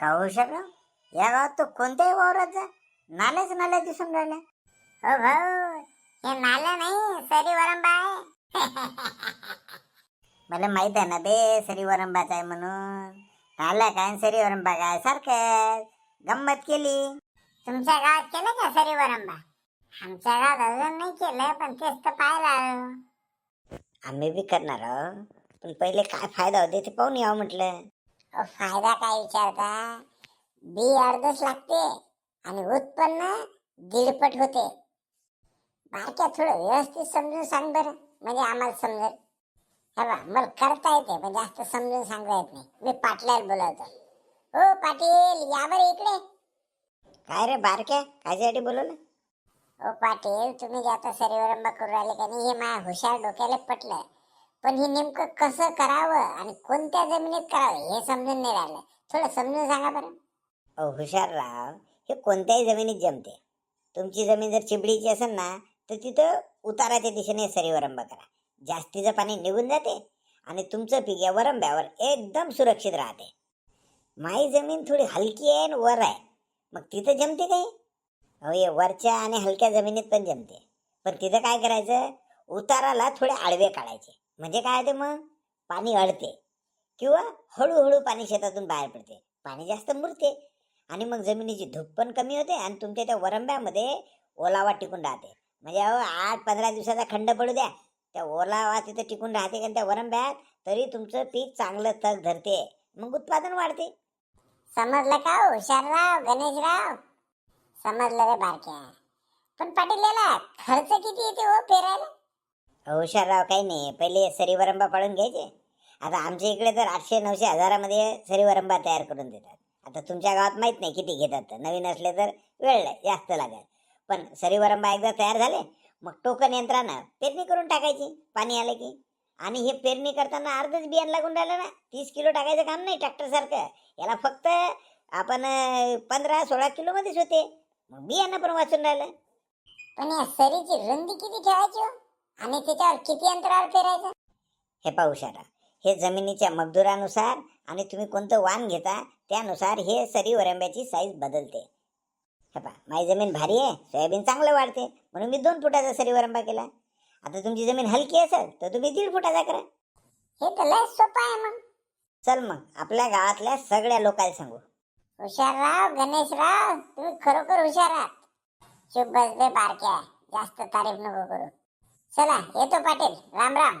का होऊ शकलं? या गावात तो कोणत्याही वावरात जा. नाल्याच नाल्या दिसून राहिल्या हो भाऊ हे नाला नाही सरी वरंबा आहे. मला माहीत आहे ना बे सरी वरंबाच आहे म्हणून. नाल्या काय सरी वरंबा काय सारखं गंमत केली. तुमच्या गावात केलं का सरी वरंबा आमच्या गावात अजून नाही केलं पण तेच तर पाहायला आलो. आम्ही बी करणार आहोत पण पहिले काय फायदा होते ते पाहून यावं म्हटलं. फायदा काय विचारता? बी अर्धच लागते आणि उत्पन्न दीडपट होते. बारक्या थोडं व्यवस्थित समजून सांग बरं. म्हणजे आम्हाला समजेल. हे बा मला करता येते पण जास्त समजून सांगता येत नाही. मी पाटल्याला बोलवतो. हो पाटील या बरं इकडे. काय रे बारक्या? कायच्यासाठी बोलवलं? ओ पाटील तुम्ही जे आता सरीवरंबा करू राहिले का नाही हे माझ्या हुशार डोक्याला पटलं. पण हे नेमकं कसं करावं आणि कोणत्या जमिनीत करावं हे समजून नाही राहिलं. थोडं समजून सांगा बरं. अहो हुशारराव हे कोणत्याही जमिनीत जमते. तुमची जमीन जर चिबडीची असेल ना तर तिथं उताराच्या दिशेने सरीवरंब करा. जास्तीचं पाणी निघून जाते आणि तुमचं पीक या वरंब्यावर एकदम सुरक्षित राहते. माई जमीन थोडी हलकी आहे आणि वर आहे. मग तिथं जमते काही अहो हे वरच्या आणि हलक्या जमिनीत पण जमते. पण तिथं काय करायचं? उताराला थोडे आडवे काढायचे. म्हणजे काय होते मग? पाणी अडते. किंवा हळूहळू पाणी शेतातून बाहेर पडते. पाणी जास्त मुरते. आणि मग जमिनीची धूप पण कमी होते आणि तुमच्या त्या वरंब्यामध्ये ओलावा टिकून राहते. म्हणजे अहो आठ पंधरा दिवसाचा खंड पडू द्या. त्या ओलावा तिथं टिकून राहते कारण त्या वरंब्यात तरी तुमचं पीक चांगलं तग धरते. मग उत्पादन वाढते. समजलं का हो? हुशारराव गणेशराव? समजलं रे बारक्या. पण पाटील याला खर्च किती येते हो पेरायला? हुशारराव काही नाही. पहिले सरीवरंबा पळून घ्यायचे. आता आमच्या इकडे तर आठशे नऊशे हजारामध्ये सरीवरंबा तयार करून देतात. आता तुमच्या गावात माहीत नाही किती घेतात नवीन असले तर वेळ जास्त लागेल. पण सरीवरंबा एकदा तयार झाले मग टोकन यंत्रानं पेरणी करून टाकायची पाणी आलं की. आणि हे पेरणी करताना अर्धच बियाणं लागून राहिलं ना. तीस किलो टाकायचं काम नाही ट्रॅक्टरसारखं. याला फक्त आपण पंधरा सोळा किलो मध्येच होते. मग बियाणं पण वाचून राहिलं. पण या सरीची रुंदी किती ठेवायची हो? आणि त्याच्यावर किती अंतरावर पेरायचं? हे पाहू शरा हे जमिनीच्या मजदुरानुसार आणि तुम्ही कोणतं वाण घेता त्यानुसार हे सरी वरंब्याची साईज बदलते. हे पहा माझी जमीन भारी आहे सोयाबीन चांगलं वाढते म्हणून मी दोन फुटाचा सरी वरंबा केला. आता तुमची जमीन हलकी असेल तर तुम्ही दीड फुटाचा करा. हे तर लय सोपं आहे मग. चल मग आपल्या गावातल्या सगळ्या लोकांना सांगू. हुशारराव गणेशराव तुम्ही खरोखर हुशार आहात. चुप बस बे बारक्या जास्त तारीफ नको करू. चला येतो पाटील. राम राम.